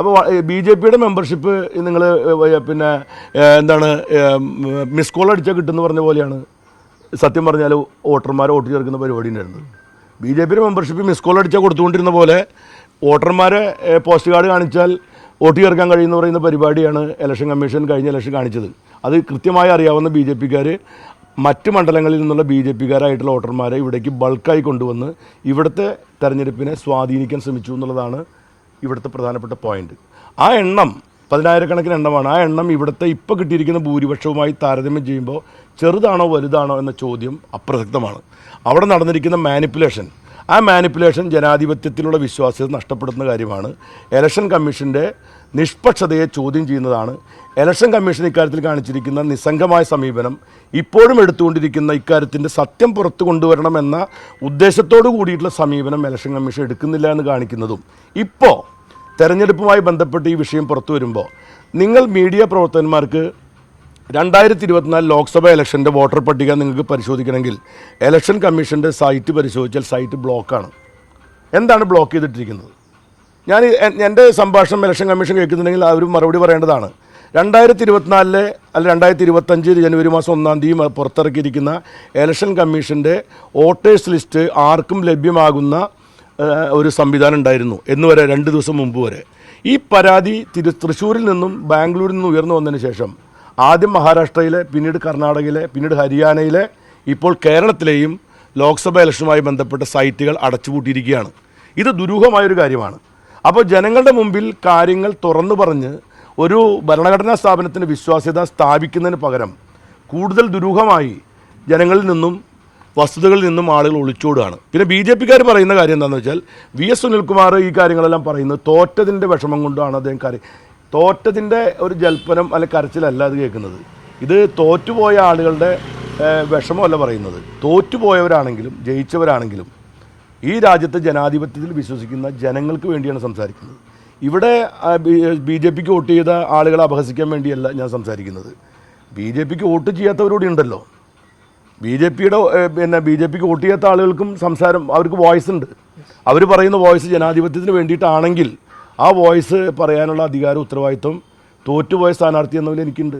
അപ്പോൾ B J പിയുടെ membership നിങ്ങൾ പിന്നെ എന്താണ് മിസ് കോൾ അടിച്ചാൽ കിട്ടുമെന്ന് പറഞ്ഞ പോലെയാണ്. സത്യം പറഞ്ഞാൽ വോട്ടർമാരെ വോട്ട് ചേർക്കുന്ന പരിപാടി ഉണ്ടായിരുന്നത്. ബി ജെ പിയുടെ മെമ്പർഷിപ്പ് മിസ് കോൾ അടിച്ചാൽ കൊടുത്തുകൊണ്ടിരുന്ന പോലെ വോട്ടർമാരെ പോസ്റ്റ് കാർഡ് കാണിച്ചാൽ വോട്ട് ചേർക്കാൻ കഴിയുന്ന പറയുന്ന പരിപാടിയാണ് ഇലക്ഷൻ കമ്മീഷൻ കഴിഞ്ഞ ഇലക്ഷൻ കാണിച്ചത്. അത് കൃത്യമായി അറിയാവുന്ന ബി ജെ പിക്കാർ മറ്റ് മണ്ഡലങ്ങളിൽ നിന്നുള്ള ബി ജെ പിക്കാരായിട്ടുള്ള വോട്ടർമാരെ ഇവിടേക്ക് ബൾക്കായി കൊണ്ടുവന്ന് ഇവിടുത്തെ തെരഞ്ഞെടുപ്പിനെ സ്വാധീനിക്കാൻ ശ്രമിച്ചു എന്നുള്ളതാണ് ഇവിടുത്തെ പ്രധാനപ്പെട്ട പോയിന്റ് ആ എണ്ണം പതിനായിരക്കണക്കിന് എണ്ണമാണ്. ആ എണ്ണം ഇവിടുത്തെ ഇപ്പോൾ കിട്ടിയിരിക്കുന്ന ഭൂരിപക്ഷവുമായി താരതമ്യം ചെയ്യുമ്പോൾ ചെറുതാണോ വലുതാണോ എന്ന ചോദ്യം അപ്രസക്തമാണ്. അവിടെ നടന്നിരിക്കുന്ന മാനിപ്പുലേഷൻ ആ മാനിപ്പുലേഷൻ ജനാധിപത്യത്തിലുള്ള വിശ്വാസ്യത നഷ്ടപ്പെടുന്ന കാര്യമാണ്. ഇലക്ഷൻ കമ്മീഷന്റെ നിഷ്പക്ഷതയെ ചോദ്യം ചെയ്യുന്നതാണ്. ഇലക്ഷൻ കമ്മീഷൻ ഇക്കാര്യത്തിൽ കാണിച്ചിരിക്കുന്ന നിസ്സംഗമായ സമീപനം ഇപ്പോഴും എടുത്തുകൊണ്ടിരിക്കുന്ന ഇക്കാര്യത്തിന്റെ സത്യം പുറത്തു കൊണ്ടുവരണമെന്ന ഉദ്ദേശത്തോടു കൂടിയിട്ടുള്ള സമീപനം ഇലക്ഷൻ കമ്മീഷൻ എടുക്കുന്നില്ല എന്ന് കാണിക്കുന്നതും. ഇപ്പോൾ തെരഞ്ഞെടുപ്പുമായി ബന്ധപ്പെട്ട് ഈ വിഷയം പുറത്തു വരുമ്പോൾ നിങ്ങൾ മീഡിയ പ്രവർത്തകന്മാർക്ക് രണ്ടായിരത്തി ഇരുപത്തിനാല് ലോക്സഭ ഇലക്ഷന്റെ വോട്ടർ പട്ടിക നിങ്ങൾക്ക് പരിശോധിക്കണമെങ്കിൽ ഇലക്ഷൻ കമ്മീഷന്റെ സൈറ്റ് പരിശോധിച്ചാൽ സൈറ്റ് ബ്ലോക്കാണ്. എന്താണ് ബ്ലോക്ക് ചെയ്തിട്ടിരിക്കുന്നത്? ഞാൻ എന്റെ സംഭാഷണം ഇലക്ഷൻ കമ്മീഷൻ കേൾക്കുന്നുണ്ടെങ്കിൽ അവർ മറുപടി പറയേണ്ടതാണ്. രണ്ടായിരത്തി ഇരുപത്തിനാലിലെ അല്ല രണ്ടായിരത്തി ഇരുപത്തഞ്ച് ജനുവരി മാസം ഒന്നാം തീയതി പുറത്തിറക്കിയിരിക്കുന്ന ഇലക്ഷൻ കമ്മീഷന്റെ വോട്ടേഴ്സ് ലിസ്റ്റ് ആർക്കും ലഭ്യമാകുന്ന ഒരു സംവിധാനം ഉണ്ടായിരുന്നു എന്ന് വരെ രണ്ട് ദിവസം മുമ്പ് വരെ. ഈ പരാതി തിരു തൃശ്ശൂരിൽ നിന്നും ബാംഗ്ലൂരിൽ നിന്നും ഉയർന്നു വന്നതിന് ശേഷം ആദ്യം മഹാരാഷ്ട്രയിലെ പിന്നീട് കർണാടകയിലെ പിന്നീട് ഹരിയാനയിലെ ഇപ്പോൾ കേരളത്തിലെയും ലോക്സഭ ഇലക്ഷനുമായി ബന്ധപ്പെട്ട സൈറ്റുകൾ അടച്ചുപൂട്ടിയിരിക്കുകയാണ്. ഇത് ദുരൂഹമായൊരു കാര്യമാണ്. അപ്പോൾ ജനങ്ങളുടെ മുമ്പിൽ കാര്യങ്ങൾ തുറന്നു പറഞ്ഞ് ഒരു ഭരണഘടനാ സ്ഥാപനത്തിന് വിശ്വാസ്യത സ്ഥാപിക്കുന്നതിന് പകരം കൂടുതൽ ദുരൂഹമായി ജനങ്ങളിൽ നിന്നും വസ്തുതകളിൽ നിന്നും ആളുകൾ ഒളിച്ചോടുകയാണ്. പിന്നെ ബി ജെ പിക്കാർ പറയുന്ന കാര്യം എന്താണെന്ന് വെച്ചാൽ വി എസ് സുനിൽകുമാർ ഈ കാര്യങ്ങളെല്ലാം പറയുന്നത് തോറ്റതിന്റെ വിഷമം കൊണ്ടാണ് അദ്ദേഹം കാര്യം തോറ്റതിന്റെ ഒരു ജൽപ്പനം അല്ലെ കരച്ചിലല്ല അത് കേൾക്കുന്നത്. ഇത് തോറ്റുപോയ ആളുകളുടെ വിഷമമല്ല പറയുന്നത്. തോറ്റുപോയവരാണെങ്കിലും ജയിച്ചവരാണെങ്കിലും ഈ രാജ്യത്തെ ജനാധിപത്യത്തിൽ വിശ്വസിക്കുന്ന ജനങ്ങൾക്ക് വേണ്ടിയാണ് സംസാരിക്കുന്നത്. ഇവിടെ ബി ജെ പിക്ക് വോട്ട് ചെയ്ത ആളുകളെ അപഹസിക്കാൻ വേണ്ടിയല്ല ഞാൻ സംസാരിക്കുന്നത്. ബി ജെ പിക്ക് വോട്ട് ചെയ്യാത്തവരോട് ഉണ്ടല്ലോ. ബി ജെ പിയുടെ പിന്നെ ബി ജെ പിക്ക് വോട്ട് ചെയ്യാത്ത ആളുകൾക്കും സംസാരം അവർക്ക് വോയിസ് ഉണ്ട്. അവർ പറയുന്ന വോയിസ് ജനാധിപത്യത്തിന് വേണ്ടിയിട്ടാണെങ്കിൽ ആ വോയിസ് പറയാനുള്ള അധികാരം ഉത്തരവാദിത്വം തോറ്റുപോയ സ്ഥാനാർത്ഥി എന്നതിൽ എനിക്കുണ്ട്.